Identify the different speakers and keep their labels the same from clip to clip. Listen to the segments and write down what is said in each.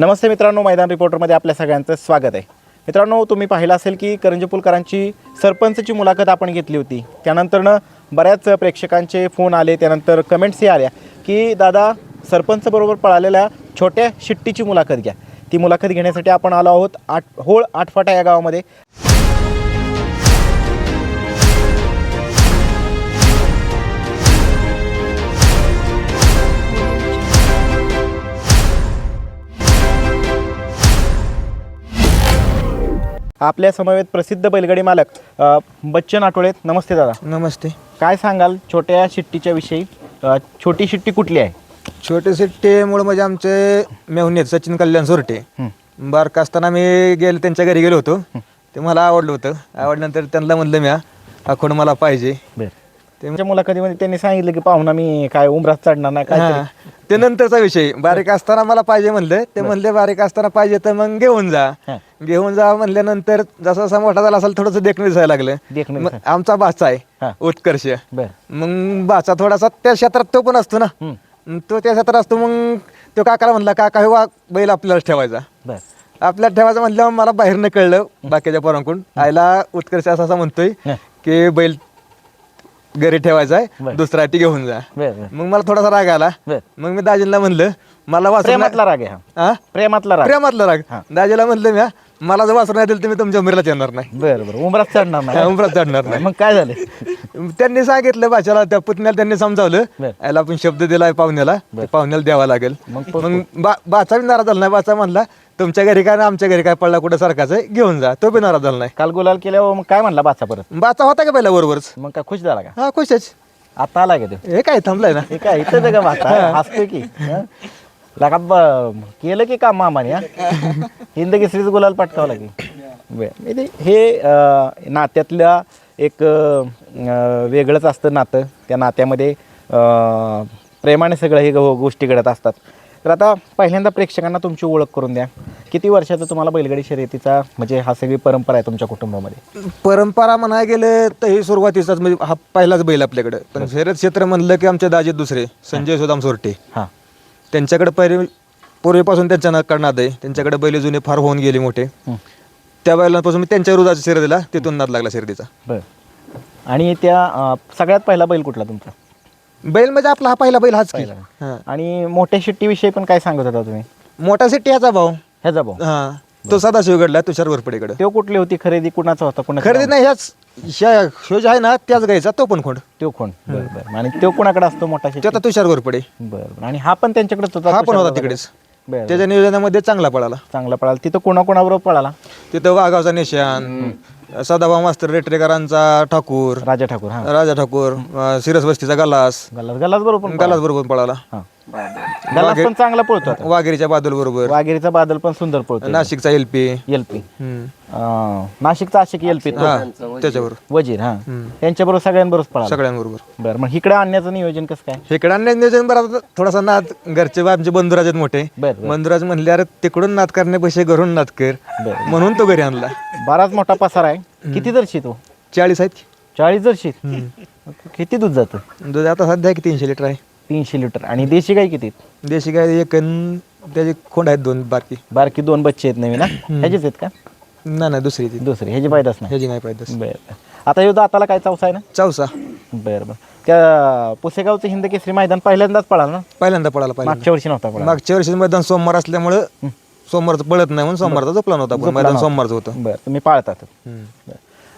Speaker 1: नमस्ते मित्रांनो मैदान रिपोर्टरमध्ये आपल्या सगळ्यांचं स्वागत आहे. मित्रांनो तुम्ही पाहिलं असेल की करंजपुलकरांची सरपंचची मुलाखत आपण घेतली होती. त्यानंतरनं बऱ्याच प्रेक्षकांचे फोन आले त्यानंतर कमेंट्सही आल्या की दादा सरपंचबरोबर पळालेल्या छोट्या शिट्टीची मुलाखत घ्या. ती मुलाखत घेण्यासाठी आपण आलो आहोत आठ होळ आठफाटा या गावामध्ये. आपल्या समवेत प्रसिद्ध बैलगाडी मालक अ, बच्चन आठवलेत नमस्ते दादा.
Speaker 2: नमस्ते.
Speaker 1: काय सांगाल छोट्या शिट्टीच्या विषयी? अ, छोटी शिट्टी कुठली आहे?
Speaker 2: छोटे सिट्टे मूळ म्हणजे आमचे मेहुणे आहेत, सचिन कल्याण सोरटे.
Speaker 1: हं.
Speaker 2: बारका असताना मी गेलो त्यांच्या घरी गेलो होतो. ते मला आवडलं होतं. आवडल्यानंतर त्यांना म्हणलं मी आखोड मला पाहिजे.
Speaker 1: बरं. त्यांच्या मुलाखतीमध्ये त्यांनी सांगितलं की पाहुणा मी काय उमरात चढणार नाही काय
Speaker 2: हा. ते नंतरचा विषय. बारीक असताना मला पाहिजे म्हणलं. ते म्हणले बारीक असताना पाहिजे तर मग घेऊन जा.
Speaker 1: हा.
Speaker 2: घेऊन जा म्हणल्यानंतर जसा जसा मोठा झाला असेल थोडंसं देखणं दिसायला लागलं.
Speaker 1: देखणं
Speaker 2: मग
Speaker 1: दिसायला.
Speaker 2: आमचा बाचा
Speaker 1: हा.
Speaker 2: आहे उत्कर्ष.
Speaker 1: बरं.
Speaker 2: मग बाचा थोडासा त्या क्षेत्रात तो पण असतो ना. मग तो त्या क्षेत्रात असतो मग तो काकाला म्हणला काका हे वा बैल आपल्याला ठेवायचा.
Speaker 1: बरं.
Speaker 2: आपल्याला ठेवायचं म्हटल्यावर मला बाहेरनं कळलं बाकीच्या पोरांकडून. आईला उत्कर्ष असं असं म्हणतोय
Speaker 1: हं.
Speaker 2: की बैल घरी ठेवायचा आहे. दुसरा ती घेऊन जा.
Speaker 1: बरं बरं.
Speaker 2: मग मला थोडासा राग आला.
Speaker 1: बरं.
Speaker 2: मग मी दाजीला म्हणलं मला वासरू
Speaker 1: प्रेमातला राग आहे हा.
Speaker 2: हा
Speaker 1: प्रेमातला राग.
Speaker 2: प्रेमातला राग. दाजीला म्हणलं मी मला जर नाही दिलं तर मी तुमच्या उमेरलाच येणार नाही.
Speaker 1: बरं बरं. उमरात चढणार नाही.
Speaker 2: उमरात चढणार नाही.
Speaker 1: मग काय झालं?
Speaker 2: त्यांनी सांगितलं भाषाला त्या पुतण्याला त्यांनी समजावलं.
Speaker 1: बरं.
Speaker 2: याला आपण शब्द दिलाय पाहुण्याला ते पाहुण्याला द्यावा लागेल.
Speaker 1: मग
Speaker 2: मग बा- बाचा बी नाराज झाला नाही. बाचा म्हणला तुमच्या घरी काय ना आमच्या घरी काय पडला कुठं सारखाच आहे घेऊन जा. तो बी नाराज झाला नाही.
Speaker 1: काल गुलाल केल्यावर मग काय म्हणला बाचा परत?
Speaker 2: बाचा होता का पहिला बरोबरच
Speaker 1: मग काय खुश झाला का?
Speaker 2: हा खुशच.
Speaker 1: आता आला का तो?
Speaker 2: हे काय थांबलाय ना?
Speaker 1: हे काय इथं का बाचा हसतोय की? हं? लगा ब- केलं की काम मामाने हा? हिंद केसरीच गुलाल पटकावं लागेल बरं. म्हणजे हे अं, नात्यातल्या एक वेगळंच असतं नातं. त्या नात्यामध्ये प्रेमाने सगळं हे गोष्टी घडत असतात. तर आता पहिल्यांदा प्रेक्षकांना तुमची ओळख करून द्या. किती वर्षाचा तुम्हाला बैलगाडी शर्यतीचा म्हणजे हा सगळी परंपरा आहे तुमच्या कुटुंबामध्ये?
Speaker 2: परंपरा म्हणाय गेलं तर ही सुरुवातीचाच म्हणजे हा पहिलाच बैल आपल्याकडे. पण शर्यत क्षेत्र म्हणलं की आमच्या दाजीत दुसरे संजय सुदाम सोरटे.
Speaker 1: हां.
Speaker 2: त्यांच्याकडे पहिले पूर्वीपासून त्यांच्या नाद आहे. त्यांच्याकडे बैल जुने फार होऊन गेले मोठे. त्या बैलांपासून मी त्यांच्या रुजाचा शर्यत दिला तिथून नाद लागला शर्यतीचा
Speaker 1: बरं. आणि त्या अं, सगळ्यात पहिला बैल कुठला तुमचा?
Speaker 2: बैल म्हणजे आपला हा पहिला बैल हाच की.
Speaker 1: पहिला.
Speaker 2: हा.
Speaker 1: आणि मोठ्या शिट्टीविषयी पण काय सांगत होता तुम्ही?
Speaker 2: मोठा सिटी ह्याचा भाऊ.
Speaker 1: ह्याचा भाऊ.
Speaker 2: हा. तो सदाशिवगडला तुषार वरपडेकडे
Speaker 1: तो कुठली होती खरेदी? कुणाचा होता? कुणाचा
Speaker 2: खरेदी नाही ह्याच ह्या ह्यो जो आहे ना त्याच गायचा तो पण खोंड.
Speaker 1: तो कोण बरं बरं. आणि तो कोणाकडे असतो मोठा
Speaker 2: तो
Speaker 1: शिट्टी?
Speaker 2: आता तुषार वरपडे
Speaker 1: बरं बरं. आणि हा पण त्यांच्याकडेच होता
Speaker 2: हा पण
Speaker 1: तुषार
Speaker 2: होता? तिकडेच.
Speaker 1: बरं.
Speaker 2: त्याच्या नियोजनामध्ये चांगला पळाला.
Speaker 1: चांगला पळाला. तिथं कोणाकोणाबरोबर पळाला?
Speaker 2: तिथं वाघावचा निशान सदाभाऊ मास्तर रेटरेकरांचा ठाकूर
Speaker 1: राजा ठाकूर हा.
Speaker 2: राजा ठाकूर अं, सिरस वस्तीचा गलास
Speaker 1: गल्लास गल्लास बरोबर पण
Speaker 2: गलास बरोबर पळाला.
Speaker 1: हा. पण चांगला पळतो आता.
Speaker 2: वाघेरीच्या बादल बरोबर.
Speaker 1: वाघेरीचा बादल पण सुंदर पळतो.
Speaker 2: नाशिकचा एलपी
Speaker 1: एलपी नाशिकचा आशिक एलपी
Speaker 2: हा त्याच्यावर
Speaker 1: वजीर हा. त्यांच्याबरोबर सगळ्यांबरोबर पळाला.
Speaker 2: सगळ्यांबरोबर.
Speaker 1: बरं मग इकडे आणण्याचं नियोजन कसं काय?
Speaker 2: इकडे आणण्यात नियोजन बरं आता थोडासा नाद घरचे बा- आमचे बंधुराज आहेत मोठे.
Speaker 1: बरं बरं.
Speaker 2: बंधुराज म्हणले अरे तिकडून नाद करण्यापेक्षा घरून नाद कर.
Speaker 1: बरं
Speaker 2: म्हणून तो घरी आणला.
Speaker 1: बराच मोठा पसारा आहे. किती जर्शी तो?
Speaker 2: चाळीस आहेत
Speaker 1: चाळीस जर्शी? किती दूध जातं?
Speaker 2: दूध आता सध्या की तीनशे लिटर आहे.
Speaker 1: तीनशे लिटर. आणि देशी गाय किती
Speaker 2: देशी गाय एक अन त्याचे खोंड आहेत दोन बारकी.
Speaker 1: बारकी दोन बच्चे आहेत नवीन ना ह्याचेच आहेत का?
Speaker 2: नाही नाही दुसरी ती.
Speaker 1: दुसरी ह्याची पायदास नाही
Speaker 2: ह्याची नाही पाहिजे
Speaker 1: बरं आता ह्यो दाताला काय चौसा आहे ना?
Speaker 2: चौसा
Speaker 1: बरं बरं. त्या पुसेगावचं हिंद केसरी मैदान पहिल्यांदाच पळाला ना?
Speaker 2: पहिल्यांदा पळाला पाहिजे
Speaker 1: मागच्या वर्षी नव्हता पळाला.
Speaker 2: मागच्या वर्षी मैदान सोमवार असल्यामुळं सोमवारचं पळत नाही म्हणून सोमवारचा जो प्लॅन होता पण मैदान सोमवारचं होतं.
Speaker 1: बरं तुम्ही पाळतात.
Speaker 2: हम्म.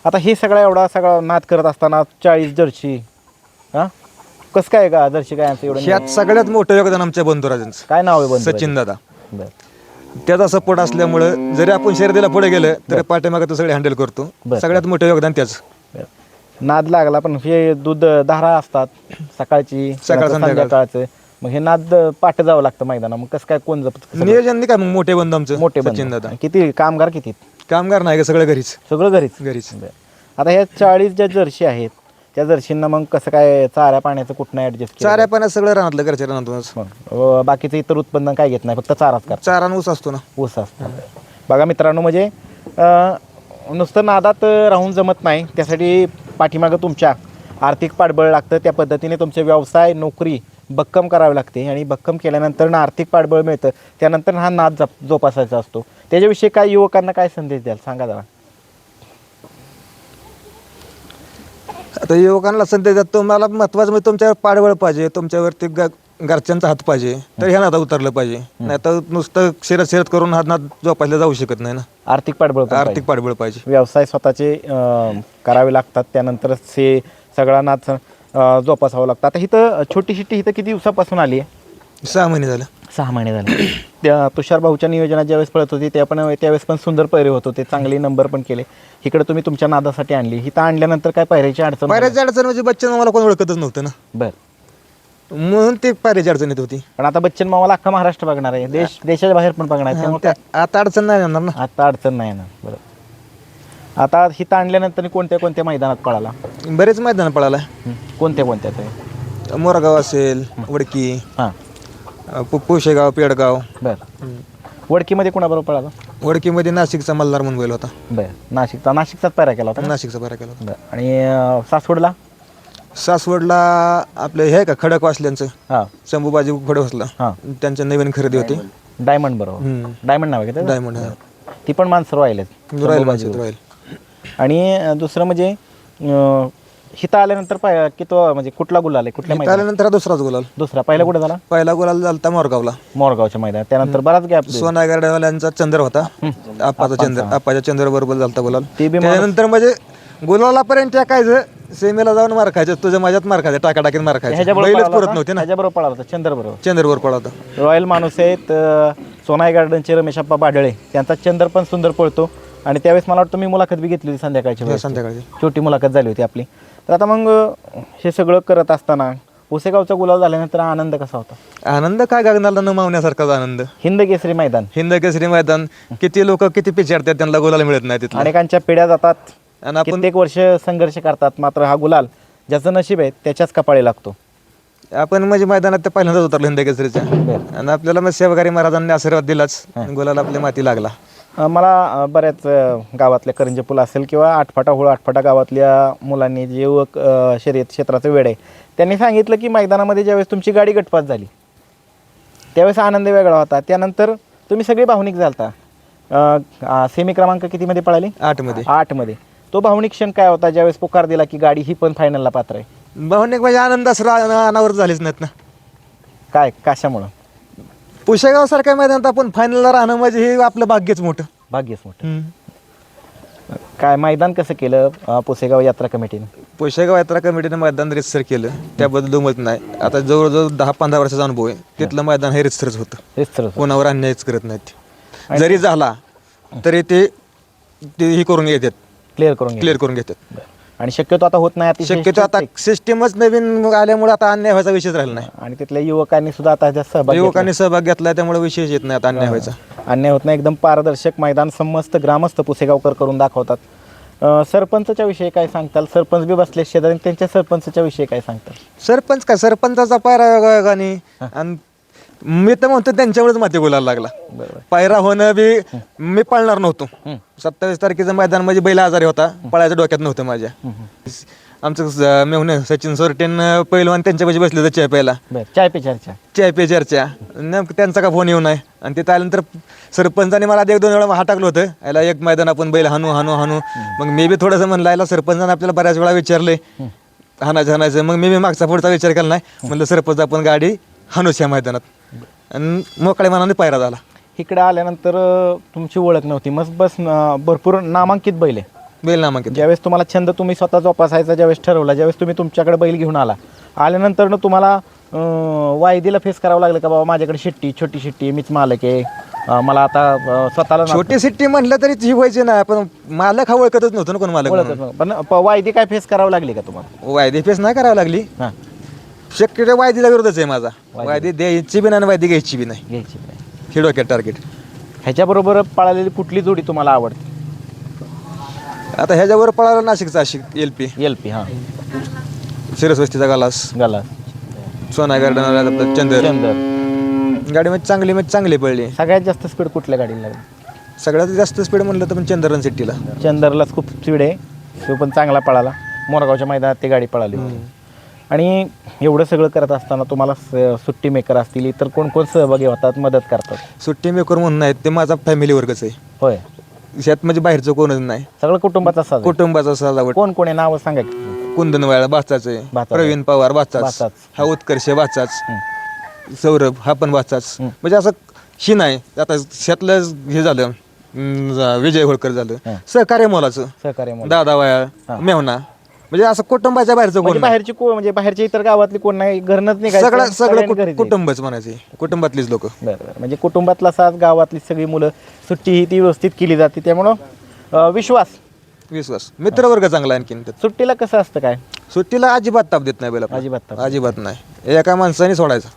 Speaker 1: आता हे सगळा एवढा सगळा नाद करत असताना चाळीस जर्शी हा? कसं काय का जर्शी काय आमचं एवढं
Speaker 2: ह्यात सगळ्यात मोठं योगदान आमच्या बंधुराजांचं.
Speaker 1: काय नाव आहे बंधू
Speaker 2: सचिन दादा.
Speaker 1: बरं.
Speaker 2: त्याचा सपोर्ट असल्यामुळं जरी आपण शर्यतीला पुढे गेलं तरी पाठीमागे तो सगळे हँडल करतो.
Speaker 1: बरं.
Speaker 2: सगळ्यात मोठं योगदान त्याच.
Speaker 1: नाद लागला पण हे दूध धारा असतात सकाळची
Speaker 2: सकाळ.
Speaker 1: संध्याकाळचं. मग हे नाद पाठ जावं लागतं मैदाना मग कसं काय कोण जपत
Speaker 2: नियोजन नाही का मग मोठे बंधू आमचं?
Speaker 1: मोठे
Speaker 2: सचिन
Speaker 1: बंधू.
Speaker 2: दादा.
Speaker 1: किती कामगार किती
Speaker 2: कामगार नाही का सगळं घरीच.
Speaker 1: सगळं घरीच?
Speaker 2: घरीच.
Speaker 1: बरं. आता ह्या चाळीस ज्या जर्शी आहेत. त्या जर्शींना मग कसं काय चाऱ्या पाण्याचं कुठनं ऍडजस्ट
Speaker 2: चाऱ्या पाण्यात सगळं राहतलं घरच्या रानातूनच.
Speaker 1: मग बाकीचं इतर उत्पन्न काय घेत नाही फक्त चाराच कर
Speaker 2: चारा आणि ऊस असतो ना.
Speaker 1: ऊस असतो. बघा मित्रांनो म्हणजे अं, नुसतं नादात राहून जमत नाही. त्यासाठी पाठीमागं तुमच्या आर्थिक पाठबळ लागतं. त्या पद्धतीने तुमचे व्यवसाय नोकरी भक्कम करावी लागते. आणि भक्कम केल्यानंतर ना आर्थिक पाठबळ मिळतं. त्यानंतर हा नाद जप जोपासायचा असतो. त्याच्याविषयी काय युवकांना काय संदेश द्याल? सांगा जरा.
Speaker 2: आता युवकांना संदेश देतो तुम्हाला महत्वाचं म्हणजे तुमच्यावर पाडवळ पाहिजे तुमच्यावरती ग- घरच्यांचा हात पाहिजे तर ह्या नादा उतरलं पाहिजे. नाही तर नुसतं शर्यत शर्यत करून हात नाद जोपासला जाऊ शकत नाही ना.
Speaker 1: आर्थिक पाठबळ पण
Speaker 2: आर्थिक
Speaker 1: पाहिजे.
Speaker 2: पाठबळ पाहिजे.
Speaker 1: व्यवसाय स्वतःचे अं, करावे लागतात त्यानंतरच हे सगळा नाद अं, जोपासावं लागतं. आता इथं छोटी शिट्टी इथं किती दिवसापासून आली आहे?
Speaker 2: सहा महिने झालं.
Speaker 1: सहा महिने झाले. त्या तुषार भाऊच्या नियोजनात ज्यावेळेस पळत होती त्या पण त्यावेळेस पण सुंदर पैरे होत होते चांगले नंबर पण केले. इकडे तुम्ही तुमच्या नादासाठी आणली. इथं आणल्यानंतर काय पायऱ्याची अडचण?
Speaker 2: पायऱ्याची अडचण म्हणजे बच्चन मला कोण ओळखतच नव्हतं ना.
Speaker 1: बर.
Speaker 2: म्हणून ते पायऱ्याची अडचण येत होती.
Speaker 1: पण आता बच्चन मामाला अख्खा महाराष्ट्र बघणार आहे. देश देशाच्या बाहेर पण बघणार आहे. त्यामुळे
Speaker 2: त्या- आता अडचण नाही येणार ना.
Speaker 1: आता अडचण नाही ना बरोबर आता हिथं आणल्यानंतर कोणत्या कोणत्या मैदानात पळाला?
Speaker 2: बरेच मैदान पळाला
Speaker 1: हं. कोणत्या कोणत्या ते
Speaker 2: मोरगाव असेल वडकी.
Speaker 1: हां.
Speaker 2: पु- पुशेगाव पेडगाव.
Speaker 1: बर. वडकीमध्ये कोणाबरोबर पळाला?
Speaker 2: वडकीमध्ये नाशिकचा मल्हार म्हणून बैल होता.
Speaker 1: बर. नाशिकचा नाशिकचाच पायरा केला होता का?
Speaker 2: नाशिकचा बरा केला होता.
Speaker 1: बरं. आणि अं, सासवडला?
Speaker 2: सासवडला आपलं हे आहे का खडक वाचल्यांचं
Speaker 1: हां.
Speaker 2: शंभूबाजी खडक
Speaker 1: हां.
Speaker 2: त्यांच्या नवीन खरेदी होती.
Speaker 1: डायमंड बरोबर.
Speaker 2: हम्म.
Speaker 1: डायमंड नाव आहे का त्याचं?
Speaker 2: डायमंड हा.
Speaker 1: ती पण माणसं राहिलेत.
Speaker 2: राहील माझ्यात राहील.
Speaker 1: आणि अं, दुसरं म्हणजे अं, हिथं आल्यानंतर पाय की तो म्हणजे कुठला गुलाल आहे? कुठल्या मैदान
Speaker 2: आल्यानंतर हा दुसराच गुलाल.
Speaker 1: दुसरा. पहिला कुठे झाला?
Speaker 2: पहिला गुलाल झालता मोरगावला.
Speaker 1: मोरगावच्या मैदानात. त्यानंतर बराच गॅप
Speaker 2: सोनागाड्यावाल्यांचा चंद्र होता. आपाचा चंद्र आपाच्या चंद्र बरोबर झालता गुलाल.
Speaker 1: ते बी
Speaker 2: त्यानंतर म्हणजे गुलालापर्यंत टाकायचं सेमीला जाऊन मार खायचं तुझ्या माझ्यात मार खायचं टाका टाकीत मार खायचं.
Speaker 1: ह्याच्याबरोबर
Speaker 2: बैलच
Speaker 1: पळाला
Speaker 2: पुरत
Speaker 1: होता?
Speaker 2: नव्हते ना?
Speaker 1: ह्याच्याबरोबर पळाला होता चंद्र बरोबर.
Speaker 2: चंद्रवर होता.
Speaker 1: रॉयल माणूस आहेत अं, सोनाई गार्डनचे रमेशप्पा बाडळे. त्यांचा चंद्र पण सुंदर पळतो. आणि त्यावेळेस मला वाटतं मी मुलाखत बी घेतली होती संध्याकाळची वेळेस.
Speaker 2: संध्याकाळची.
Speaker 1: छोटी मुलाखत झाली होती आपली. तर आता मग हे सगळं करत असताना पुसेगावचा गुलाल झाल्यानंतर आनंद कसा होता?
Speaker 2: आनंद काय गगनाला न मावण्यासारखाच आनंद.
Speaker 1: हिंद केसरी मैदान.
Speaker 2: हिंद केसरी मैदान. किती लोक किती पिछाडतात त्यांना गुलाल मिळत नाही तिथलं.
Speaker 1: अनेकांच्या पिढ्या जातात.
Speaker 2: आणि आपण
Speaker 1: कित्येक वर्ष संघर्ष करतात. मात्र हा गुलाल ज्याचं नशीब आहे त्याच्याच कपाळी लागतो.
Speaker 2: आपण म्हणजे मैदानात ते पहिल्यांदाच उतरलो हिंद केसरीच्या. आणि आपल्याला मग सेवागारी महाराजांनी आशीर्वाद दिलाच. गुलाल आपल्या माती लागला.
Speaker 1: अं, मला अं, बऱ्याच अं, गावातल्या करंजे पूल असेल किंवा आठफाटा होळ आठफाटा गावातल्या मुलांनी जे युवक अं, शर्यत क्षेत्राचं वेळ आहे त्यांनी सांगितलं की मैदानामध्ये ज्यावेळेस तुमची गाडी गटपात झाली त्यावेळेस आनंद वेगळा होता. त्यानंतर तुम्ही सगळे भावनिक झालता. अं, अं, सेमी क्रमांक कितीमध्ये पळाली?
Speaker 2: आठमध्ये.
Speaker 1: आठमध्ये. तो भावनिक क्षण काय होता ज्यावेळेस पुकार दिला की गाडी ही पण फायनलला पात्र आहे?
Speaker 2: भावनिक म्हणजे आनंद असं अनावर झालेच नाहीत ना.
Speaker 1: काय कशामुळं?
Speaker 2: पुशेगाव सारख्या मैदानात आपण फायनलला राहणं म्हणजे हे आपलं भाग्यच मोठं.
Speaker 1: भाग्यच मोठं. काय मैदान कसं केलं अं, पुसेगाव यात्रा कमिटीने?
Speaker 2: पुशेगाव यात्रा कमिटीने मैदान रितसर केलं. त्याबद्दल दुमत नाही. आता जवळजवळ दहा पंधरा वर्षाचा अनुभव आहे. तिथलं मैदान हे रितसरच होतं.
Speaker 1: हेच तर
Speaker 2: कोणावर अन्यायच करत नाहीत जरी झाला तरी ते ते हे करून घेतात.
Speaker 1: क्लिअर करून
Speaker 2: क्लिअर करून घेतात.
Speaker 1: आणि शक्यतो आता होत नाही अतिशय
Speaker 2: शक्यतो आता सिस्टीमच नवीन आल्यामुळे आता अन्याय व्हायचा विषयच राहिला नाही.
Speaker 1: आणि तिथल्या युवकांनी सुद्धा आता ह्याच्यात सहभाग
Speaker 2: युवकांनी सहभाग घेतला त्यामुळे विशेष येत नाही आता अन्याय व्हायचा.
Speaker 1: अन्याय होत नाही एकदम पारदर्शक मैदान समस्त ग्रामस्थ पुसेगावकर करून दाखवतात. अं, सरपंचच्या विषयी काय सांगताल? सरपंच बी बसले शेजारी त्यांच्या सरपंचच्या विषयी काय सांगताल?
Speaker 2: सरपंच काय? सरपंचाचा पायरा गाणी आणि मी तर म्हणतो त्यांच्यामुळेच माती बोलायला लागला. पायरा होणं बी मी पळणार नव्हतो. सत्तावीस तारखेचं मैदान म्हणजे बैल आजारी होता. पळायच्या डोक्यात नव्हतं माझ्या. आमचं मेहुणे सचिन सोरटेन पहिलवान त्यांच्या पाशी बसले होते चाय प्यायला.
Speaker 1: चाय पे चर्चा.
Speaker 2: चाय पे चर्चा. नेमकं त्यांचा का फोन येऊ नये आणि तिथं आल्यानंतर सरपंचाने मला एक दोन वेळा हाटाकलं होतं. याला एक मैदान आपण बैल हाणू हाणू हाणू. मग मी बी थोडंसं म्हणलं याला सरपंचाने आपल्याला बऱ्याच वेळा विचारले हाणायचं हाणायचं. मग मी बी मागचा पुढचा विचार केला नाही. म्हणलं सरपंच आपण गाडी हाणूच या मैदानात. आणि मोकळ्या मनाने पायरा झाला.
Speaker 1: इकडे आल्यानंतर अं, तुमची ओळख नव्हती. मग बस भरपूर नामांकित बैल आहे.
Speaker 2: बैल नामांकित.
Speaker 1: ज्यावेळेस तुम्हाला छंद तुम्ही स्वतः जोपासायचा ज्यावेळेस ठरवला ज्यावेळेस तुम्ही तुमच्याकडे बैल घेऊन आला. आल्यानंतर ना तुम्हाला अं, वायदीला फेस करावं लागलं का बाबा माझ्याकडे शिट्टी छोटी शिट्टी आहे, मीच मालक आहे. अं, मला आता अं, स्वतःला ना-
Speaker 2: छोटी सिट्टी म्हणलं तरी जी व्हायची नाही पण मालक हा ओळखतच नव्हतं ना कोण मालक
Speaker 1: ओळखत नव्हतं. पण प- वायदी काय फेस करावं लागली का तुम्हाला?
Speaker 2: वायदे फेस नाही करावी लागली.
Speaker 1: हां.
Speaker 2: शक्यतो वायदीला विरोधच आहे माझा. वायदी द्यायची बी नाही आणि वायदी घ्यायची बी नाही.
Speaker 1: घ्यायची नाही.
Speaker 2: हे डोक्यात टार्गेट
Speaker 1: ह्याच्याबरोबर पळालेली कुठली जोडी तुम्हाला आवडते?
Speaker 2: आता ह्याच्यावर पळाला नाशिकचा आशिक एल पी.
Speaker 1: एल पी हां.
Speaker 2: सिरसवस्तीचा गालास.
Speaker 1: गाला
Speaker 2: सोना गार्डन चंदर.
Speaker 1: चंदर.
Speaker 2: गाडी मध्ये चांगली मध्ये चांगली पडली.
Speaker 1: सगळ्यात जास्त स्पीड कुठल्या गाडीला लागली?
Speaker 2: सगळ्यात जास्त स्पीड म्हणलं तर पण चंदरन सिटीला
Speaker 1: चंदरलाच खूप स्पीड आहे. तो पण चांगला पळाला. मोरगावच्या मैदानात ती गाडी पळाली. होती आणि एवढं सगळं करत असताना तुम्हाला स- सुट्टी मेकर असतील इतर कोण कोण सहभागी होतात मदत करतात?
Speaker 2: सुट्टी मेकर म्हणून नाही ते माझा फॅमिली वर्गच आहे.
Speaker 1: होय.
Speaker 2: शेत म्हणजे बाहेरचं कोणच नाही.
Speaker 1: सगळं कुटुंबाचा साज आहे.
Speaker 2: कुटुंबाचा सजावट.
Speaker 1: कोण कोण आहे? नावं सांगा की.
Speaker 2: कुंदनवाळा बाचाचे
Speaker 1: बाचाचे.
Speaker 2: प्रवीण पवार बाचाच
Speaker 1: बाचाच.
Speaker 2: हा उत्कर्ष बाचाच सौरभ हा पण बाचाच म्हणजे असं ही नाही. आता शेतलं हे झालं अं, जा- विजय होळकर झालं.
Speaker 1: हं.
Speaker 2: सहकार्य मोलाचं.
Speaker 1: सहकार्य म्हणून.
Speaker 2: दादा वाया मेवना म्हणजे असं कुटुंबाच्या बाहेरचं
Speaker 1: म्हणजे
Speaker 2: कोण नाही.
Speaker 1: बाहेरची को म्हणजे बाहेरच्या इतर गावातली कोण नाही घरनच निघायचं
Speaker 2: सगळं सगळं
Speaker 1: सगळ्यांनी
Speaker 2: कुट-. कुटुंबच म्हणायचे. कुटुंबातलीच लोक.
Speaker 1: बरं बरं. म्हणजे कुटुंबातला साथ गावातली सगळी मुलं सुट्टी ही ती व्यवस्थित केली जाते. त्यामुळं अं, विश्वास.
Speaker 2: विश्वास. मित्रवर्ग चांगला आणखीन त्यात.
Speaker 1: सुट्टीला कसं असतं काय?
Speaker 2: सुट्टीला अजिबात ताप देत नाही बैल आपला.
Speaker 1: अजिबात ताप.
Speaker 2: अजिबात नाही. एका माणसाने सोडायचा.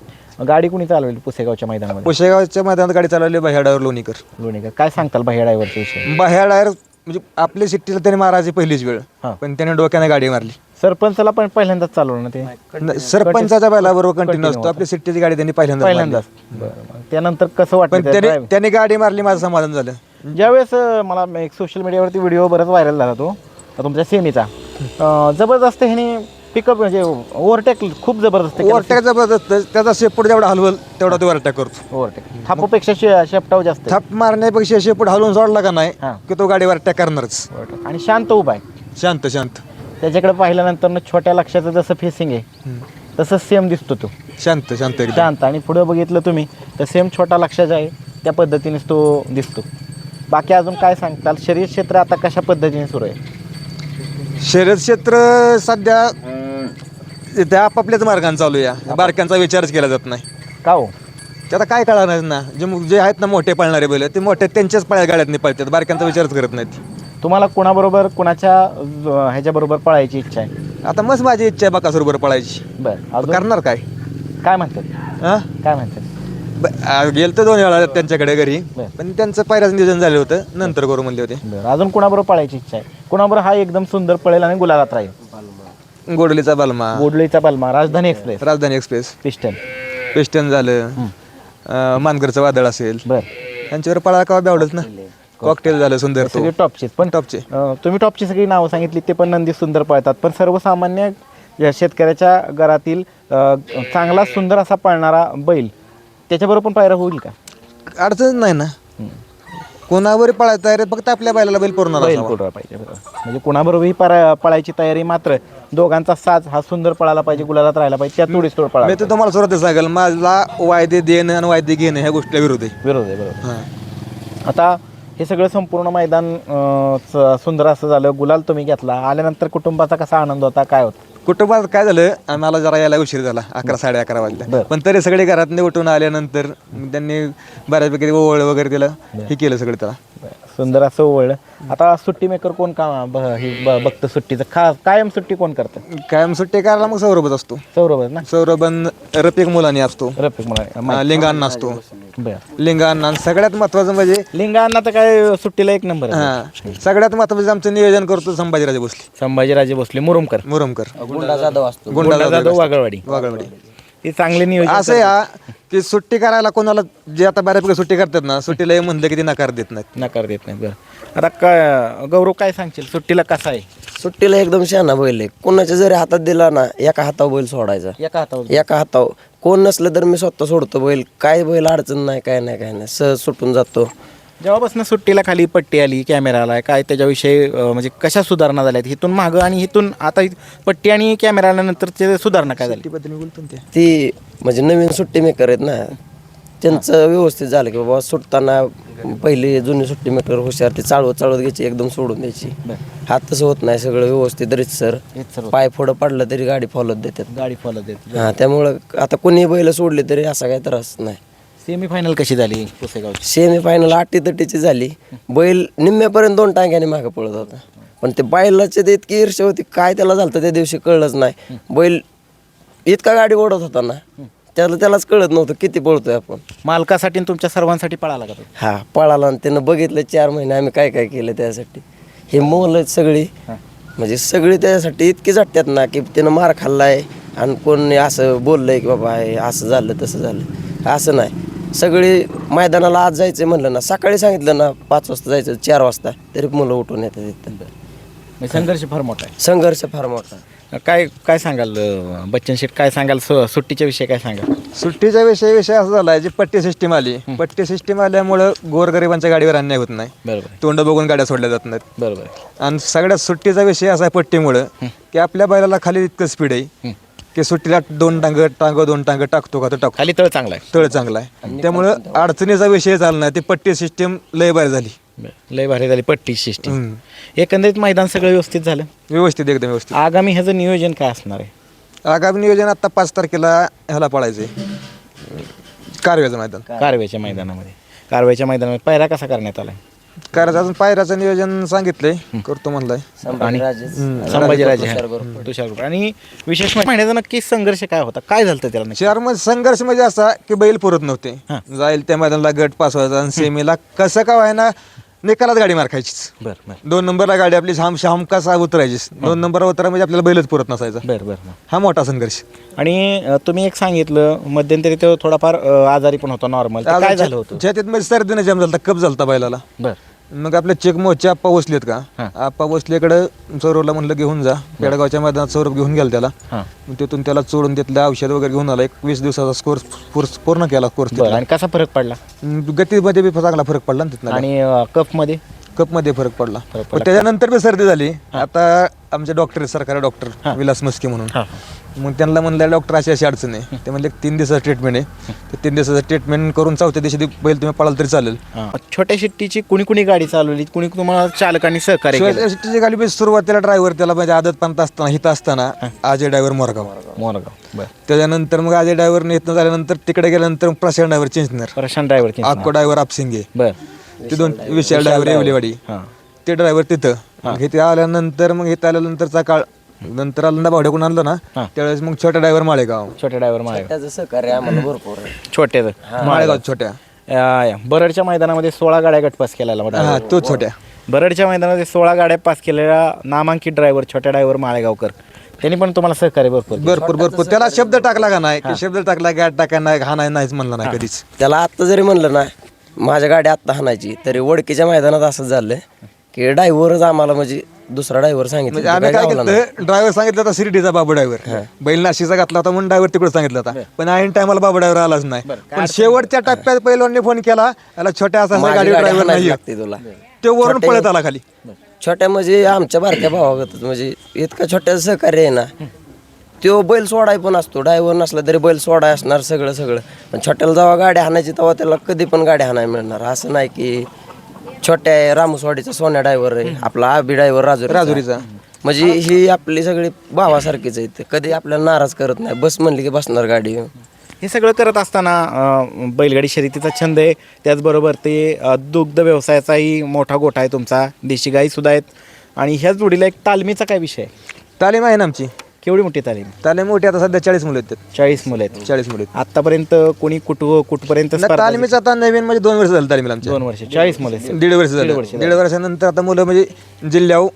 Speaker 1: गाडी कुणी चालवली पुसेगावच्या मैदानामध्ये?
Speaker 2: पुशेगावच्या मैदानात गाडी चालवली बाह्याडावर लोणीकर.
Speaker 1: लोणीकर. काय सांगताल बाह्या ड्रायव्हरच्या विषयी?
Speaker 2: बाह्या डायर म्हणजे आपल्या सिट्टीला त्याने मारायची पहिलीच वेळ.
Speaker 1: हा.
Speaker 2: पण त्याने डोक्याने गाडी मारली.
Speaker 1: सरपंचला पण पहिल्यांदाच चालवलं ना ते?
Speaker 2: सरपंचाच्या बैलाबरोबर कंटिन्यू असतो. आपली सिट्टीची गाडी त्यांनी पहिल्यांदा
Speaker 1: पहिल्यांदाच. बरं मग त्यानंतर कसं वाटलं त्या
Speaker 2: त्याने
Speaker 1: drive-
Speaker 2: त्याने गाडी मारली माझं समाधान झालं.
Speaker 1: ज्यावेळेस अं, मला एक सोशल मीडियावरती व्हिडिओ बराच व्हायरल झाला तो तुमच्या सेमीचा. अं, जबरदस्त ह्याने पिकअप म्हणजे ओव्हरटेक खूप जबरदस्त
Speaker 2: ओव्हरटॅक जबरदस्त. त्याचा शेपूट जेवढा हलवल तेवढा तो ओव्हरटॅक करतो.
Speaker 1: ओव्हरटेक थापूपेक्षा शेपटाव जास्त आहे.
Speaker 2: थाप मारण्यापेक्षा शेपूट हलवून सोडला का नाही
Speaker 1: हा.
Speaker 2: की तो गाडीवर अटॅक करणारच.
Speaker 1: Overtake. आणि शांत उभा आहे.
Speaker 2: शांत शांत.
Speaker 1: त्याच्याकडे पाहिल्यानंतर छोट्या लक्षाचं जसं फेसिंग आहे तसंच सेम दिसतो तो.
Speaker 2: शांत शांत एकदम.
Speaker 1: शांत. आणि पुढे बघितलं तुम्ही तर सेम छोटा लक्षाचा आहे त्या पद्धतीनेच तो दिसतो. बाकी अजून काय सांगताल? शरीर क्षेत्र आता कशा पद्धतीने सुरू आहे?
Speaker 2: शर्यत क्षेत्र सध्या ते आपापल्याच मार्गाने चालू या. बारक्यांचा विचारच केला जात नाही.
Speaker 1: का हो?
Speaker 2: ते आता काय कळणार ना? जे मु- जे आहेत ना मोठे पळणारे बैल ते मोठे त्यांच्याच पळ्या गाड्यात पळतात बारक्यांचा विचारच करत नाहीत.
Speaker 1: तुम्हाला कोणाबरोबर कोणाच्या ज- ह्याच्याबरोबर पळायची इच्छा आहे?
Speaker 2: आता मस्त माझी इच्छा आहे बाकासोबरोबर पळायची.
Speaker 1: बरं अजून?
Speaker 2: करणार काय?
Speaker 1: काय म्हणतात?
Speaker 2: हा
Speaker 1: काय म्हणतात?
Speaker 2: गेल तर दोन वेळा त्यांच्याकडे घरी
Speaker 1: बरं.
Speaker 2: पण त्यांचं पायऱ्याचं नियोजन झालं होतं. नंतर करू म्हणले होते.
Speaker 1: बरं अजून कोणाबरोबर पळायची इच्छा आहे? कोणाबरोबर हा एकदम सुंदर पळेल आणि गुलाबात राहील?
Speaker 2: गोडलीचा बालमा.
Speaker 1: गोडलीचा बलमा राजधानी एक्सप्रेस.
Speaker 2: राजधानी एक्सप्रेस.
Speaker 1: पिस्टन
Speaker 2: पेस्टन झालं. अं, मानगरचं वादळ असेल.
Speaker 1: बरं.
Speaker 2: त्यांच्यावर पळा का बेवडच ना? कॉकटेल झालं सुंदर तो.
Speaker 1: सगळे टॉपचेच. पण
Speaker 2: टॉपचे
Speaker 1: अं, तुम्ही टॉपची सगळी नावं सांगितली ते पण नंदी सुंदर पळतात. पण सर्वसामान्य या शेतकऱ्याच्या घरातील अं, चांगला सुंदर असा पळणारा बैल त्याच्याबरोबर पण पायरा होईल का?
Speaker 2: अडचण नाही ना. कोणावर पळायचं आहे? रे फक्त आपल्या बैलाला बैल पुरणार
Speaker 1: बैल
Speaker 2: असावा.
Speaker 1: पाहिजे. बरोबर म्हणजे कुणाबरोबरही पळा पळायची तयारी मात्र दोघांचा साज हा सुंदर पळायला पाहिजे गुलाबात राहायला पाहिजे त्या तोडीस तोड पळा
Speaker 2: मी तर तुम्हाला सुरुवात सांगेल माझा वायदे देणं आणि वायदे घेणं ह्या गोष्टीला विरोध आहे.
Speaker 1: विरोध आहे बरोबर.
Speaker 2: हां.
Speaker 1: आता हे सगळं संपूर्ण मैदान अं, स- सुंदर असं झालं गुलाल तुम्ही घेतला. आल्यानंतर कुटुंबाचा कसा आनंद होता काय होता?
Speaker 2: कुटुंबात काय झालं? आम्हाला जरा यायला उशीर झाला अकरा साडे अकरा
Speaker 1: बरं.
Speaker 2: पण तरी सगळे घरात उठून आल्यानंतर त्यांनी बऱ्यापैकी ओवळ वगैरे दिलं. हे केलं सगळं त्याला.
Speaker 1: सुंदर असं ओवळलं आता सुट्टी मेकर कोण का ब- हे ब- बघतं सुट्टीचं? खास कायम सुट्टी कोण करतं?
Speaker 2: कायम सुट्टी करायला मग सौरभच असतो.
Speaker 1: सौरभच ना?
Speaker 2: सौरभन रफिक मुलांनी असतो.
Speaker 1: रफिक मला
Speaker 2: अं, लिंगाअण्णा असतो.
Speaker 1: बरं.
Speaker 2: लिंगाअण्णा आणि सगळ्यात महत्वाचं म्हणजे
Speaker 1: लिंगांना तर काय सुट्टीला एक नंबर आहे.
Speaker 2: हां. सगळ्यात महत्वाचं आमचं नियोजन करतो संभाजीराजे भोसले.
Speaker 1: संभाजीराजे भोसले मुरुमकर.
Speaker 2: मुरमकर.
Speaker 3: गुंडा जाधव असतो.
Speaker 1: गुंडा
Speaker 2: जाधव
Speaker 1: जाधव वागळवाडी
Speaker 2: वागळवाडी
Speaker 1: हे चांगले नियोजन
Speaker 2: असं या की सुट्टी करायला कोणाला जे आता बऱ्यापैकी सुट्टी करतात ना सुट्टीला हे म्हणलं की ते नकार देत नाहीत.
Speaker 1: नकार देत नाही बरं. आता काय गौरव काय सांगशील? सुट्टीला कसा आहे?
Speaker 3: सुट्टीला एकदम शहाणा बैल आहे. कोणाच्या जरी हातात दिला ना एका हातावर बैल सोडायचा.
Speaker 1: एका हातावर
Speaker 3: एका हातावर. कोण नसलं तर मी स्वतः सोडतो बैल. काय बैल अडचण नाही काय नाही काय नाही. सहज सुटून जातो.
Speaker 1: जेव्हापासून सुट्टीला खाली पट्टी आली कॅमेरा आलाय काय त्याच्याविषयी अं, म्हणजे कशा सुधारणा झाल्यात इथून मागं आणि इथून आता इ- पट्टी आणि कॅमेरा आल्यानंतर ते सुधारणा काय झाली?
Speaker 2: बोलतो ते.
Speaker 3: ती म्हणजे नवीन सुट्टी मेकर आहेत ना त्यांचं व्यवस्थित झालं की बाबा सुटताना पहिली जुनी सुट्टी मेकर हुशार ती चाळवत चाळवत घ्यायची एकदम सोडून द्यायची. हात तसं होत नाही सगळं व्यवस्थित सर.
Speaker 1: रीतसर
Speaker 3: पाय फोडं पडलं तरी गाडी फॉलोत देतात.
Speaker 1: गाडी फॉलो देत
Speaker 3: हा त्यामुळं आता कोणी बैल सोडले तरी असा काही त्रास नाही.
Speaker 1: सेमी फायनल कशी झाली पुसेगावची?
Speaker 3: सेमी फायनल आठी तटीची झाली. बैल निम्म्यापर्यंत दोन टांग्याने मागे पळत होता. पण ते बैलाचे ते इतकी ईर्ष्या होती काय त्याला झालं त्या दिवशी कळलंच नाही. बैल इतका गाडी ओढत होता ना त्याला त्यालाच कळत नव्हतं किती पळतोय आपण.
Speaker 1: मालकासाठी आणि तुमच्या सर्वांसाठी पळाला का तो?
Speaker 3: हा पळाला आणि त्यानं बघितलं चार महिने आम्ही काय काय केलं त्यासाठी. हे मोल सगळी. म्हणजे सगळी त्यासाठी इतकी झटतात ना की त्यानं मार खाल्लाय आणि कोणी असं बोललंय की बाबा हे असं झालं तसं झालं. असं नाही. सगळी मैदानाला आज जायचं म्हणलं ना सकाळी सांगितलं ना पाच वाजता जायचं चार वाजता तरी मुलं उठून येतात तिथं
Speaker 1: म्हणजे संघर्ष फार मोठा आहे.
Speaker 3: संघर्ष फार मोठा
Speaker 1: काय काय सांगाल अं, बच्चन शेठ काय सांगाल सु- सुट्टीच्या विषयी काय सांगाल?
Speaker 2: सुट्टीच्या विषयी विषय असा झाला जी पट्टी सिस्टीम आली पट्टी सिस्टीम आल्यामुळं गोरगरिबांच्या गाडीवर अन्याय होत नाही.
Speaker 1: बरोबर आहे.
Speaker 2: तोंड बघून गाड्या सोडल्या जात नाहीत.
Speaker 1: बरोबर आहे.
Speaker 2: आणि सगळ्यात सुट्टीचा विषय असा आहे पट्टीमुळं की आपल्या बैलाला खाली इतकं स्पीड आहे. की सुट्टीला दोन टांग टांग दोन टांग टाकतो का तर टाकतो.
Speaker 1: खाली तळ चांगला आहे.
Speaker 2: तळ चांगला आहे. त्यामुळं अडचणीचा विषय चालला नाही ती पट्टी सिस्टीम लय बाहेर झाली.
Speaker 1: लय भारी झाली पट्टी सिस्टीम. एकंदरीत मैदान सगळं व्यवस्थित झालं?
Speaker 2: व्यवस्थित एकदम व्यवस्थित.
Speaker 1: आगामी ह्याचं नियोजन काय असणार आहे?
Speaker 2: आगामी नियोजन आता पाच तारखेला ह्याला पळायचंय. कारव्याचं मैदान.
Speaker 1: कारव्याच्या मैदानामध्ये. कारव्याच्या मैदानामध्ये पायरा कसा करण्यात आलाय?
Speaker 2: कारण अजून पायऱ्याचं नियोजन सांगितलंय. करतो म्हणलाय.
Speaker 3: संभाजीराजे
Speaker 1: हा. तुषार. आणि विशेष म्हणजे महिन्याचा नक्की संघर्ष काय होता? काय झालं त्याला नक्की?
Speaker 2: चारमध्ये संघर्ष म्हणजे असा की बैल पुरत नव्हते. जाईल त्या मैदानाला गट पास व्हायचा आणि सेमीला कसं का व्हायना निकालात गाडी मार खायचीच
Speaker 1: बरं बरं.
Speaker 2: दोन नंबरला गाडी आपली शाम शाम कसा उतरायचीच. दोन नंबरला उतरा म्हणजे आपल्याला बैलच पुरत नसायचा.
Speaker 1: बरं बरं बरं.
Speaker 2: हा मोठा संघर्ष.
Speaker 1: आणि अं, तुम्ही एक सांगितलं मध्यंतरी तो थोडाफार अं, आजारी पण होता नॉर्मल काय झालं होतं?
Speaker 2: छातीत मध्ये सर्दीनं जाम झालता कप झालता बैलाला.
Speaker 1: बरं.
Speaker 2: मग आपले चेक मोचे आप्पा बसलेत का? आप्पा बसल्याकडे सौरवला म्हणलं घेऊन जा. पेडगावच्या मैदानात सौरभ घेऊन गेला त्याला.
Speaker 1: हां.
Speaker 2: मग तिथून त्याला चोडून तिथलं औषध वगैरे घेऊन आला. एक वीस दिवसाचा कोर्स कोर्स पूर्ण केला कोर्स
Speaker 1: बरं आणि कसा फरक पडला?
Speaker 2: गतीमध्ये बी चांगला फरक पडला ना तिथनं.
Speaker 1: आणि कपमध्ये
Speaker 2: कपमध्ये फरक पडला.
Speaker 1: फरक
Speaker 2: पण त्याच्यानंतर बी सर्दी झाली. आता आमचे डॉक्टर सरकारी डॉक्टर विलास मस्के म्हणून.
Speaker 1: हां.
Speaker 2: मग त्यांना म्हणलं डॉक्टर अशी अशी अडचण आहे. ते म्हणले तीन दिवसाचं ट्रीटमेंट आहे. ते तीन दिवसाचं ट्रीटमेंट करून चौथ्या दिवशी ती बैल तुम्ही पळाल तरी चालेल.
Speaker 1: हां. छोट्या शिट्टीची कुणी कुणी गाडी चालवली कुणी तुम्हाला चालकांनी सहकार्य केलं?
Speaker 2: शिवाय गाडी बी सुरुवातीला ड्रायव्हर त्याला म्हणजे आदत पंत असताना हित असताना अजय ड्रायव्हर मोरगाव.
Speaker 1: मोरगाव बरं.
Speaker 2: त्याच्यानंतर मग अजय ड्रायव्हर इथनं झाल्यानंतर तिकडे गेल्यानंतर प्रशांत ड्रायव्हर चेंजनर
Speaker 1: प्रशांत ड्रायव्हर
Speaker 2: अक्को ड्रायव्हर आपसिंगे
Speaker 1: बरं.
Speaker 2: ते दोन विशाल ड्रायव्हर येवलेवाडी
Speaker 1: हां.
Speaker 2: ते ड्रायव्हर तिथं. मग इथे आल्यानंतर मग इथं आल्यानंतरचा काळ. नंतर आलं ना भावड्याकडून आणलं ना त्यावेळेस मग छोटा ड्रायव्हर माळेगाव.
Speaker 1: छोट्या ड्रायव्हर माळे
Speaker 3: त्याचं सहकार्य आम्हाला भरपूर. आहे
Speaker 2: माळेगाव. छोट्या.
Speaker 1: बरडच्या मैदानामध्ये सोळा गाड्या गट पास केलेला.
Speaker 2: हा तो छोट्या.
Speaker 1: बरडच्या मैदानामध्ये सोळा गाड्या पास केलेल्या नामांकित ड्रायव्हर छोट्या ड्रायव्हर माळेगावकर. त्यांनी पण तुम्हाला सहकार्य भरपूर केलं.
Speaker 2: भरपूर भरपूर. त्याला शब्द टाकला का नाही? की शब्द टाकला गॅट टाका नाही हा नाही नाहीच म्हणला नाही कधीच.
Speaker 3: त्याला आत्ता जरी म्हणलं ना माझ्या गाडी आत्ता हाणायची. तरी वडकीच्या मैदानात असं झालं की ड्रायव्हरच आम्हाला म्हणजे दुसरा ड्रायव्हर सांगितलं
Speaker 2: म्हणजे आम्ही
Speaker 3: काय.
Speaker 2: केलं ड्रायव्हर सांगितलं होता शिर्डीचा बाबू ड्रायव्हर. बैल नाशिकचा घातला होता म्हणून ड्रायव्हर तिकडे सांगितलं होता. पण ऐन टायमाला बाबू ड्रायव्हर आलाच नाही. पण शेवटच्या टप्प्यात पहिलवानने फोन केला याला छोट्या असा
Speaker 3: माझी
Speaker 2: गाडी
Speaker 3: गाडी
Speaker 2: ड्रायव्हर नाही
Speaker 3: लागते तुला.
Speaker 2: ते वरून पळत आला खाली.
Speaker 3: छोट्या म्हणजे आमच्या बारक्या भावागतच म्हणजे इतका छोट्या सहकार्य आहे ना. तो बैल सोडाय पण असतो. ड्रायव्हर नसला तरी बैल सोडाय असणार सगळं सगळं. पण छोट्याला जेव्हा गाडी हाणायची तेव्हा त्याला कधी पण गाडी हाणाय मिळणार. असं नाही की छोट्या आहे, रामसवाडीचा सोन्या ड्रायव्हर आहे. आपला आबी ड्रायव्हर राजुरी
Speaker 2: राजुरीचा.
Speaker 3: म्हणजे ही आपली सगळी भावासारखीच आहेत कधी आपल्याला नाराज करत नाही. बस म्हणली की बसणार गाडी.
Speaker 1: हे सगळं करत असताना अं, बैलगाडी शर्यतीचा छंद आहे. त्याचबरोबर ते अं, दुग्ध व्यवसायाचाही मोठा गोठा आहे तुमचा. देशी गाई सुद्धा आहेत. आणि ह्याच जोडीला एक तालमीचा काय विषय आहे?
Speaker 2: तालीम आहे ना आमची.
Speaker 1: केवढी मोठी तालीम?
Speaker 2: तालीम मोठी आता सध्या चाळीस मुलं आहेत.
Speaker 1: चाळीस मुलं आहेत.
Speaker 2: चाळीस मुलं आहेत.
Speaker 1: आतापर्यंत कोणी कुठ कुठपर्यंत
Speaker 2: ना,
Speaker 1: स्पर्धा
Speaker 2: तालीमीचं आता नवीन म्हणजे दोन वर्ष झालं तालीमीला आमच्या
Speaker 1: दोन वर्ष चाळीस मुलं आहेत.
Speaker 2: दीड वर्ष झालं. दीड वर्षानंतर आता मुलं म्हणजे जिल्ह्यावर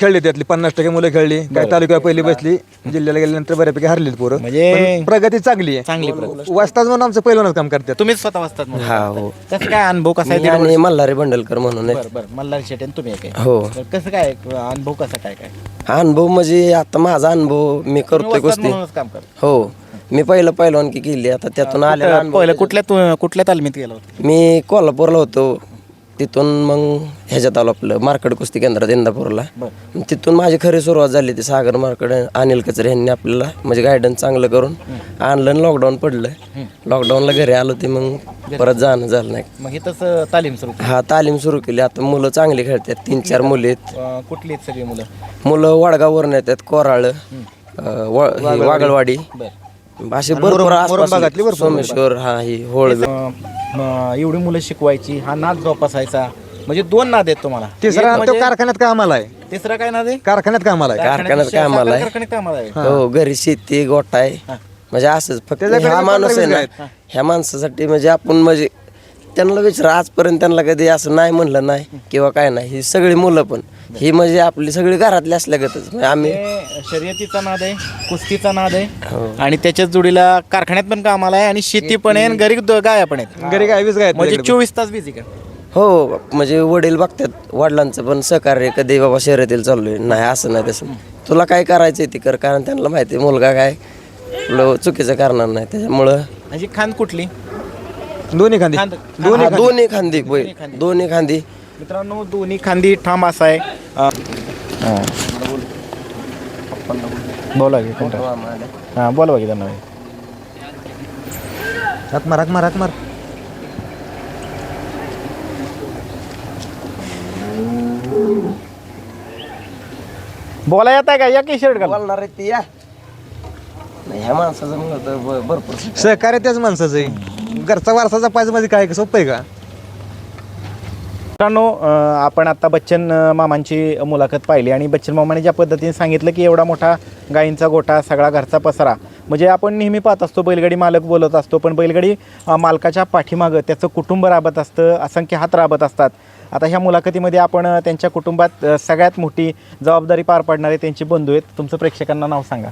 Speaker 2: खेळली त्यातली पन्नास टक्के मुलं खेळली. काही तालुक्या पहिली बसली. जिल्ह्याला गेल्यानंतर बऱ्यापैकी हरलीत पोरं.
Speaker 1: म्हणजे
Speaker 2: पण प्रगती चांगली आहे.
Speaker 1: चांगली प्रगती.
Speaker 2: वाजताच म्हणून आमचं पहिलंच काम करतात.
Speaker 1: तुम्हीच स्वतः वाचतात.
Speaker 3: हा हो.
Speaker 1: कसं काय अनुभव कसा आहे
Speaker 3: मी आणि मल्हारी बंडलकर म्हणून आहेत.
Speaker 1: बरं बरं. मल्हार शेटे आणि तुम्ही.
Speaker 3: हो.
Speaker 1: तर कसं काय अनुभव कसा काय काय?
Speaker 3: अनुभव म्हणजे आता माझा अनुभव मी करतोय
Speaker 1: तुम्ही वस्ताद
Speaker 3: कुस्ती
Speaker 1: म्हणूनच काम करता
Speaker 3: हो मी पहिलं पहिलवानकी केली आता त्यातून
Speaker 1: पहिलं कुठल्या तु- कुठल्या तालमीत गेला होता?
Speaker 3: मी कोल्हापूरला होतो. तिथून मग ह्याच्यात आलो आपलं मार्केट कुस्ती केंद्रात इंदापूरला. तिथून माझी खरी सुरुवात झाली ती सागर मार्केट अनिल कचरे यांनी आपल्याला म्हणजे गायडन्स चांगलं करून आणलं लॉकडाऊन पडलं. लॉकडाऊनला घरी आलो ते मग परत जाणं झालं नाही.
Speaker 1: मग हे तसं तालीम सुरू केली.
Speaker 3: हा तालीम सुरू केली. आता मुलं चांगली खेळतात. तीन चार मुली आहेत.
Speaker 1: कुठली आहेत सगळी मुलं?
Speaker 3: मुलं वडगाववरून येतात कोराळ अं, असे भरपूर आसपास सोमेश्वर हा ही होळ.
Speaker 1: अं, एवढी मुलं शिकवायची हा नाद जोपासायचा. म्हणजे दोन नाद आहेत तुम्हाला.
Speaker 2: तिसरा
Speaker 1: एक
Speaker 2: तो
Speaker 1: म्हणजे-
Speaker 2: कारखान्यात कामाला आहे.
Speaker 1: तिसरा काय नाद आहे?
Speaker 2: कारखान्यात कामाला आहे.
Speaker 3: कारखान्यात कामाला आहे.
Speaker 1: कारखान्यात कामाला आहे.
Speaker 3: हो. घरी शेती गोठा आहे म्हणजे असंच फक्त ह्या माणूस आहे ना ह्या माणसासाठी म्हणजे आपण म्हणजे त्यांना विचारा आजपर्यंत त्यांना कधी असं नाही म्हणलं नाही किंवा काय नाही ही सगळी मुलं पण. ही म्हणजे आपली सगळी घरातली असल्यागतच. म्हणजे आम्ही
Speaker 1: हे शर्यतीचा नाद आहे कुस्तीचा नाद आहे. आणि त्याच्याच जोडीला कारखान्यात पण कामाला आहे आणि शेती पण आहे आणि घरी द- गाया पण आहेत.
Speaker 2: घरी काय वीस काय
Speaker 1: म्हणजे चोवीस तास बिझी का?
Speaker 3: हो म्हणजे वडील बघतात वडिलांचं पण सहकार्य कधी बाबा शर्यतीला चाललोय. नाही असं नाही तसं तुला काय करायचं ते कर कारण त्यांना माहिती आहे मुलगा काय आपलं चुकीचं करणार नाही. त्याच्यामुळं
Speaker 1: म्हणजे खांद कुठली?
Speaker 2: दोन्ही खांदी.
Speaker 1: खांद
Speaker 3: हा, दोन्ही खांदी बैल दोन्ही खांदी.
Speaker 1: मित्रांनो दोन्ही खांदी ठाम असा आहे. हा. बोला की कोणता? हां बोला की त्यांना.
Speaker 2: हात मार हात मार हात मार.
Speaker 1: बोला येत आहे का? या की शर्ट घाल
Speaker 3: बोलणार आहे ते या. नाही ह्या माणसाचं भरपूर
Speaker 2: सहकार्य त्याच माणसाचं आहे. घरचा वारसाचा पाहिजे मध्ये काय सोपं आहे का?
Speaker 1: मित्रांनो आपण आत्ता बच्चन मामांची मुलाखत पाहिली आणि बच्चन मामाने ज्या पद्धतीने सांगितलं की एवढा मोठा गायींचा गोठा सगळा घरचा पसरा. म्हणजे आपण नेहमी पाहत असतो बैलगाडी मालक बोलत असतो पण बैलगाडी मालकाच्या पाठीमागं त्याचं कुटुंब राबत असतं असंख्य हात राबत असतात. आता ह्या मुलाखतीमध्ये आपण त्यांच्या कुटुंबात सगळ्यात मोठी जबाबदारी पार पाडणारे त्यांचे बंधू आहेत. तुमचं प्रेक्षकांना नाव सांगा.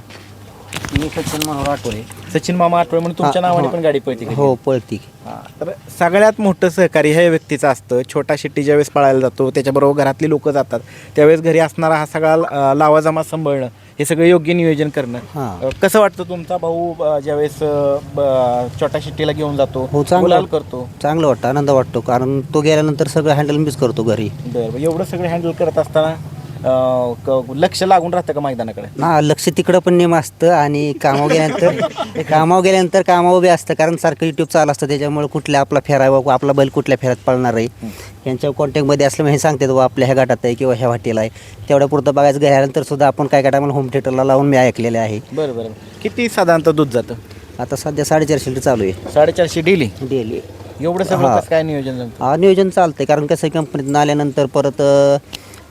Speaker 4: मी सचिन मनोहर आठवले.
Speaker 1: सचिन मामा आठवळे म्हणून तुमच्या नावाने पण गाडी पळते का?
Speaker 4: हो पळती
Speaker 1: हा, तर सगळ्यात मोठं सहकार्य ह्या व्यक्तीचं असतं. छोटा शेट्टी ज्यावेळेस पळायला जातो त्याच्याबरोबर घरातली लोक जातात. त्यावेळेस घरी असणारा हा सगळा अं, लावाजमा सांभाळणं हे सगळं योग्य नियोजन करणं.
Speaker 4: हां.
Speaker 1: अं, कसं वाटतं तुमचा भाऊ अं, ज्यावेळेस अं, ब- छोटा शेट्टीला घेऊन जातो?
Speaker 4: हो चांगलं
Speaker 1: गुलाल करतो?
Speaker 4: चांगलं वाटतं आनंद वाटतो कारण तो गेल्यानंतर सगळं हँडल मीच करतो घरी.
Speaker 1: बरं बरं. एवढं सगळं हँडल करत असताना अं, क- लक्ष लागून राहतं का मैदानाकडे?
Speaker 4: ना लक्ष तिकडं पण नेम असतं आणि कामावर गेल्यानंतर कामावर गेल्यानंतर कामावर बी असतं कारण सारखं युट्यूब चालू असतं त्याच्यामुळे कुठल्या आपला फेरा व आपला बैल कुठल्या फेऱ्यात पळणार आहे. यांच्या कॉन्टॅक्टमध्ये असल्यामुळे हे सांगतात बाबा आपल्या ह्या घाटात आहे किंवा ह्या वाटेला आहे. तेवढ्या पुरतं बघायचं गेल्यानंतर सुद्धा आपण काय काय टायमाला होम थिएटरला लावून मी ऐकलेले आहे.
Speaker 1: बरं बरं किती साधारणतः दूध जातं?
Speaker 4: आता सध्या साडेचारशे लिटर चालू आहे.
Speaker 1: साडेचारशे डेली?
Speaker 4: डेली.
Speaker 1: एवढं सगळं. कसं काय नियोजन जमतं?
Speaker 4: हा, नियोजन चालतंय कारण कसं कंपनीतून आल्यानंतर परत अ,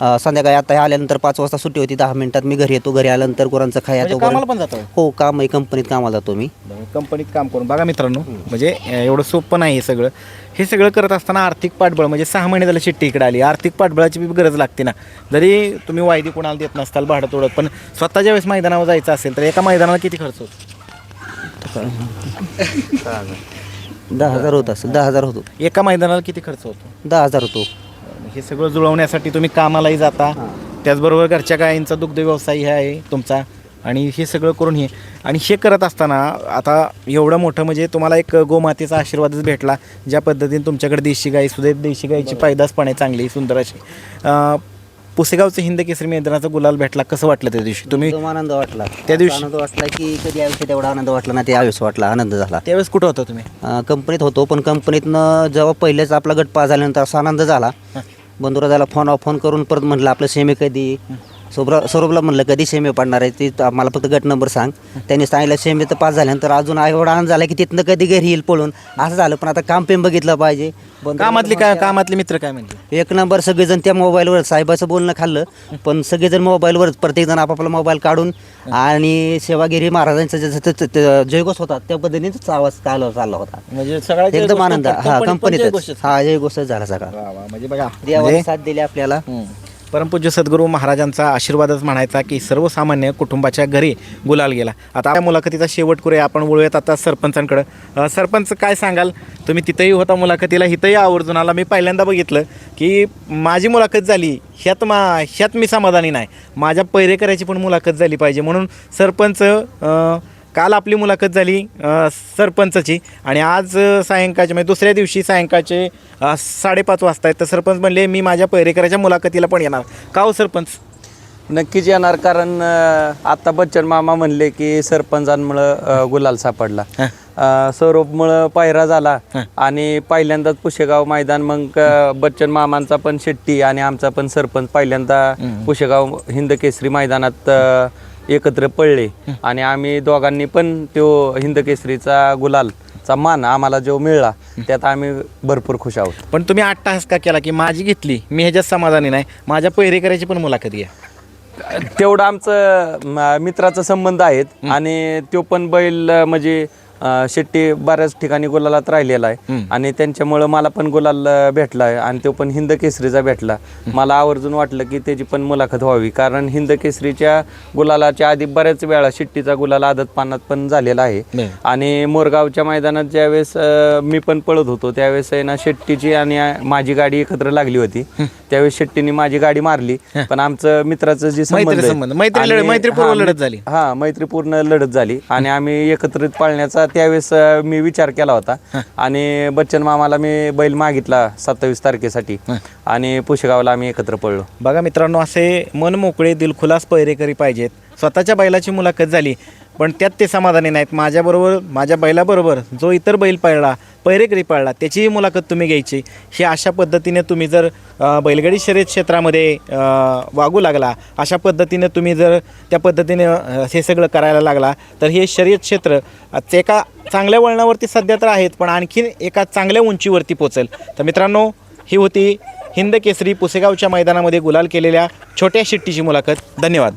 Speaker 4: संध्याकाळी आता आल्यानंतर पाच वाजता सुट्टी होती दहा मिनिटात मी घरी येतो. घरी आल्यानंतर गुरांचं
Speaker 1: म्हणजे
Speaker 4: खायचं
Speaker 1: कामाला पण जातो?
Speaker 4: हो काम आहे कंपनीत कामाला जातो मी.
Speaker 1: कंपनीत काम करून. बघा मित्रांनो म्हणजे एवढं सोपं नाही हे सगळं. हे सगळं करत असताना आर्थिक पाठबळ म्हणजे सहा महिने झालं शिट्टी इकडे आली. आर्थिक पाठबळाची बी गरज लागते ना. जरी तुम्ही वायदी कोणाला देत नसताल भाडं तोडत पण स्वतःच्या वेळेस मैदानावर जायचं असेल तर एका मैदानाला किती खर्च होतो?
Speaker 4: दहा हजार होत असेल दहा हजार होतो.
Speaker 1: एका मैदानाला किती खर्च होतो?
Speaker 4: दहा हजार होतो.
Speaker 1: हे सगळं जुळवण्यासाठी तुम्ही कामालाही जाता. त्याचबरोबर घरच्या गायींचा दुग्ध व्यवसाय हे आहे तुमचा. आणि हे सगळं करून हे. आणि हे करत असताना आता एवढं मोठं म्हणजे तुम्हाला एक गोमातेचा आशीर्वादच भेटला. ज्या पद्धतीने तुमच्याकडे देशी गाई सुद्धा देशी गाईची पैदास पण आहे चांगली सुंदर अशी. पुसेगावचं हिंद केसरी मैदानाचा गुलाल भेटला. कसं वाटलं त्या दिवशी? तुम्ही
Speaker 4: आनंद वाटला.
Speaker 1: त्या दिवशी-
Speaker 4: आनंद वाटला की कधी आयुष्यात एवढा आनंद वाटला ना ते आयुष्य वाटला. आनंद झाला.
Speaker 1: त्यावेळेस कुठं होता तुम्ही?
Speaker 4: अं, कंपनीत होतो पण कंपनीतनं जेव्हा पहिलेच आपला गट पास झाल्यानंतर असा आनंद झाला. बंधुराजाला फोन फोन करून परत म्हटलं आपलं सेमी कधी? सोबरा सौरभला म्हणलं कधी सेमी पडणार आहे? ते त- मला फक्त गट नंबर सांग. त्यांनी सांगितलं सेमी तर पास झाल्यानंतर अजून एवढा आनंद झाला की तिथनं कधी घरी येईल पळून. असं झालं पण आता काम पेम बघितलं पाहिजे. बंधुराज
Speaker 1: कामातले काय कामातले मित्र काय म्हणते
Speaker 4: एक नंबर सगळेजण त्या मोबाईलवर साहेबाचं बोलणं खाल्लं पण सगळेजण मोबाईलवरच प्रत्येकजण आपापला मोबाईल काढून आणि सेवागिरी महाराजांचा जसं ते- ते- ते जयघोष होता त्या पद्धतीनेच आवाज चालू चालला होता.
Speaker 1: म्हणजे सगळ्या
Speaker 4: एकदम आनंद. हा कंपनीतच.
Speaker 1: गोष्ट
Speaker 4: हा जय गोष्ट झाला सगळा.
Speaker 1: वा वा, म्हणजे बघा
Speaker 4: देवाने
Speaker 1: म्हणजे-
Speaker 4: साथ दिली आपल्याला.
Speaker 1: हम्म. परमपूज्य सद्गुरू महाराजांचा आशीर्वादच म्हणायचा की सर्वसामान्य कुटुंबाच्या घरी गुलाल गेला. आता या मुलाखतीचा शेवट करूया आपण वळूयात आता सरपंचांकडं. सरपंच काय सांगाल? तुम्ही तिथंही होता मुलाखतीला इथंही आवर्जून आला. मी पहिल्यांदा बघितलं की माझी मुलाखत झाली ह्यात मा ह्यात मी समाधानी नाही. माझ्या पैरेकराची पण मुलाखत झाली पाहिजे. म्हणून सरपंच काल आपली मुलाखत झाली सरपंचाची. आणि आज सायंकाळच्या म्हणजे दुसऱ्या दिवशी सायंकाळचे साडेपाच वाजता आहेत. तर सरपंच म्हणले मी माझ्या पैरेकराच्या मुलाखतीला पण येणार. का हो सरपंच?
Speaker 5: नक्कीच येणार कारण आता बच्चन मामा म्हणले की सरपंचांमुळं गुलाल सापडला. सौरभमुळं पायरा झाला. आणि पहिल्यांदाच पुशेगाव मैदान मग बच्चन मामांचा पण शेट्टी आणि आमचा पण सरपंच पहिल्यांदा पुशेगाव हिंद केसरी मैदानात एकत्र पडले आणि आम्ही दोघांनी पण तो हिंद केसरीचा गुलाल चा मान आम्हाला जो मिळाला त्यात आम्ही भरपूर खुश आहोत.
Speaker 1: पण तुम्ही आठ तास का केला की माझी घेतली मी ह्याच्यात समाधानी नाही माझ्या पैरेकराची पण मुलाखत घ्या.
Speaker 5: तेवढं आमचं म- मित्राचा संबंध आहेत आणि तो पण बैल म्हणजे अ, शेट्टी बऱ्याच ठिकाणी गुलालात राहिलेला आहे. आणि त्यांच्यामुळं मला पण गुलाल अ, भेटला आहे आणि तो पण हिंद केसरीचा भेटला. मला आवर्जून वाटलं की त्याची पण मुलाखत व्हावी. कारण हिंद केसरीच्या गुलालाच्या आधी बऱ्याच वेळा शिट्टीचा गुलाल आदत पानात पण झालेला आहे.
Speaker 1: बरं.
Speaker 5: आणि मोरगावच्या मैदानात ज्यावेळेस अ, मी पण पळत होतो त्यावेळेस आहे ना शेट्टीची आणि अ, माझी गाडी एकत्र लागली होती. त्यावेळेस शेट्टीने माझी गाडी मारली. पण आमचं मित्राचं जे संबंध
Speaker 1: मैत्री
Speaker 5: आहे,
Speaker 1: संबंध. मैत्री लढत-
Speaker 5: आणि-
Speaker 1: मैत्रीपूर्व
Speaker 5: हा,
Speaker 1: लढत
Speaker 5: मी-
Speaker 1: झाली.
Speaker 5: हा मैत्रीपूर्ण लढत झाली. आणि आम्ही एकत्रित पाळण्याचा त्यावेळेस अ, मी विचार केला होता. आणि बच्चन मामाला मी बैल मागितला सत्तावीस तारखेसाठी. आणि पुशेगावला आम्ही एकत्र पडलो
Speaker 1: बघा मित्रांनो असे मन मोकळे दिलखुलास पहिरेकरी पाहिजेत. स्वतःच्या बैलाची मुलाखत झाली. पण त्यात ते समाधानी नाहीत. माझ्याबरोबर माझ्या बैलाबरोबर जो इतर बैल पळला पैरेकरी पळला त्याचीही मुलाखत तुम्ही घ्यायची. हे अशा पद्धतीने तुम्ही जर बैलगाडी शर्यत क्षेत्रामध्ये वागू लागला अशा पद्धतीने तुम्ही जर त्या पद्धतीने हे सगळं करायला लागला तर हे शर्यत क्षेत्र एका चांगल्या वळणावरती सध्या तर आहेत पण आणखीन एका चांगल्या उंचीवरती पोचेल. तर मित्रांनो ही होती हिंद केसरी पुसेगावच्या मैदानामध्ये गुलाल केलेल्या छोट्या शिट्टीची मुलाखत. धन्यवाद.